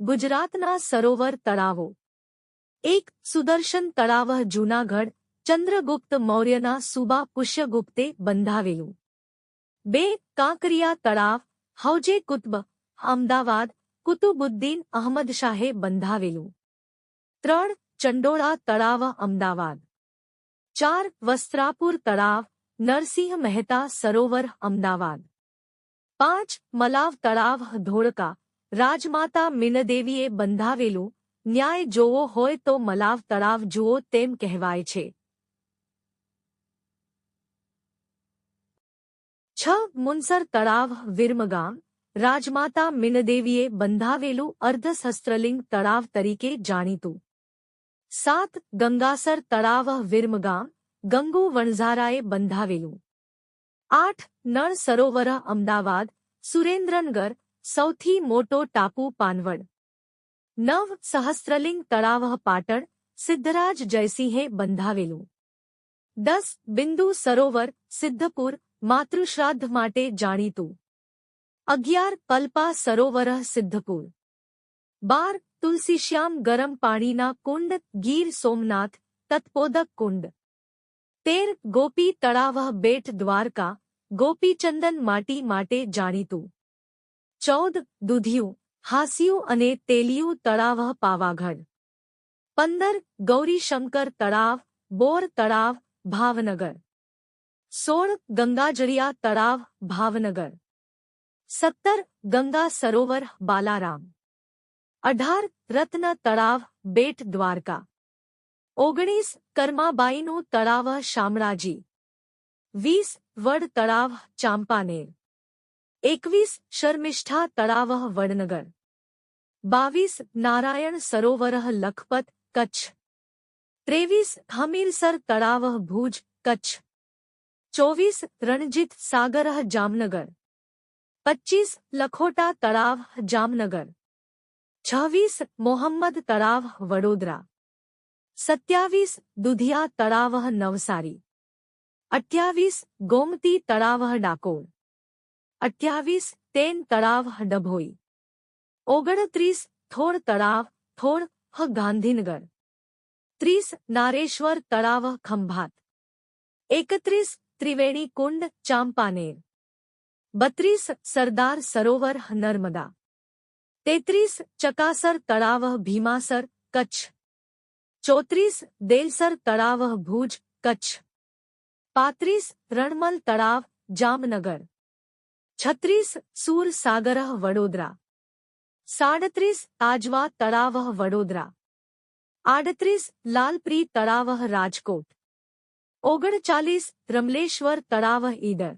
ગુજરાતના સરોવર તળાવો એક સુદર્શન તળાવ જૂનાગઢ ચંદ્રગુપ્ત મૌર્યના સુબા પુષ્યગુપ્તે બંધાવેલું બે કાંકરિયા તળાવ હૌજે કુતબ અમદાવાદ કુતુબુદ્દીન અહમદ શાહે બંધાવેલું ત્રણ ચંડોળા તળાવ અમદાવાદ ચાર વસ્ત્રાપુર તળાવ નરસિંહ મહેતા સરોવર અમદાવાદ પાંચ મલાવ તળાવ ધોળકા રાજમાતા મીનદેવીએ બંધાવેલું, ન્યાય જોવો હોય તો મલાવ તળાવ જુઓ તેમ કહેવાય છે. છ મુનસર તળાવ, વિરમગામ. રાજમાતા મીનદેવીએ બંધાવેલું અર્ધશસ્ત્રલિંગ તળાવ તરીકે જાણીતું. સાત ગંગાસર તળાવ, વિરમગામ. ગંગુ વણઝારાએ બંધાવેલું. આઠ નળ સરોવર, અમદાવાદ. સુરેન્દ્રનગર. સૌથી મોટો ટાપુ પાનવડ નવ સહસ્ત્રલિંગ તળાવ પાટણ સિદ્ધરાજ જયસિંહે બંધાવેલું દસ બિંદુ સરોવર સિદ્ધપુર માતૃશ્રાદ્ધ માટે જાણીતું અગિયાર કલ્પા સરોવર સિદ્ધપુર બાર તુલસીશ્યામ ગરમ પાણીના કુંડ ગીર સોમનાથ તત્પોદક કુંડ તેર ગોપી તળાવ બેટ દ્વારકા ગોપીચંદન માટી માટે જાણીતું ચૌદ દુધિયું, હાસિયું અને તેલિયું તળાવ પાવાગઢ. પંદર ગૌરીશંકર તળાવ, બોર તળાવ, ભાવનગર. સોળ ગંગાજળિયા તળાવ, ભાવનગર. સત્તર ગંગા સરોવર, બાલારામ. અઢાર રત્ન તળાવ, બેટ દ્વારકા. ઓગણીસ કર્માબાઈનું તળાવ, શામળાજી. વીસ વડ તળાવ, ચાંપાનેર. એકવીસ શર્મિષ્ઠા તળાવ વડનગર બાવીસ નારાયણ સરોવર લખપત કચ્છ ત્રેવીસ હમીરસર તળાવ ભુજ કચ્છ ચોવીસ રણજીત સાગર જામનગર પચ્ચીસ લખોટા તળાવ જામનગર છવ્વીસ મોહમ્મદ તળાવ વડોદરા સત્યાવીસ દુધિયા તળાવ નવસારી અઠ્યાવીસ ગોમતી તળાવ ડાકોર અઠ્યાવીસ તેન તળાવ ડભોઈ ઓગણત્રીસ થોડ તળાવ થોડ હ ગાંધીનગર ત્રીસ નારેશ્વર તળાવ ખંભાત એકત્રીસ ત્રિવેણી કુંડ ચાંપાનેર બત્રીસ સરદાર સરોવર નર્મદા તેત્રીસ ચકાસર તળાવ ભીમાસર કચ્છ ચોત્રીસ દેલસર તળાવ ભુજ કચ્છ પાંત્રીસ રણમલ તળાવ જામનગર છત્રીસ સૂર સાગર વડોદરા સાડત્રીસ આજવા તળાવ વડોદરા આડત્રીસ લાલપ્રી તળાવ રાજકોટ ઓગણચાલીસ રમલેશ્વર તળાવ ઈડર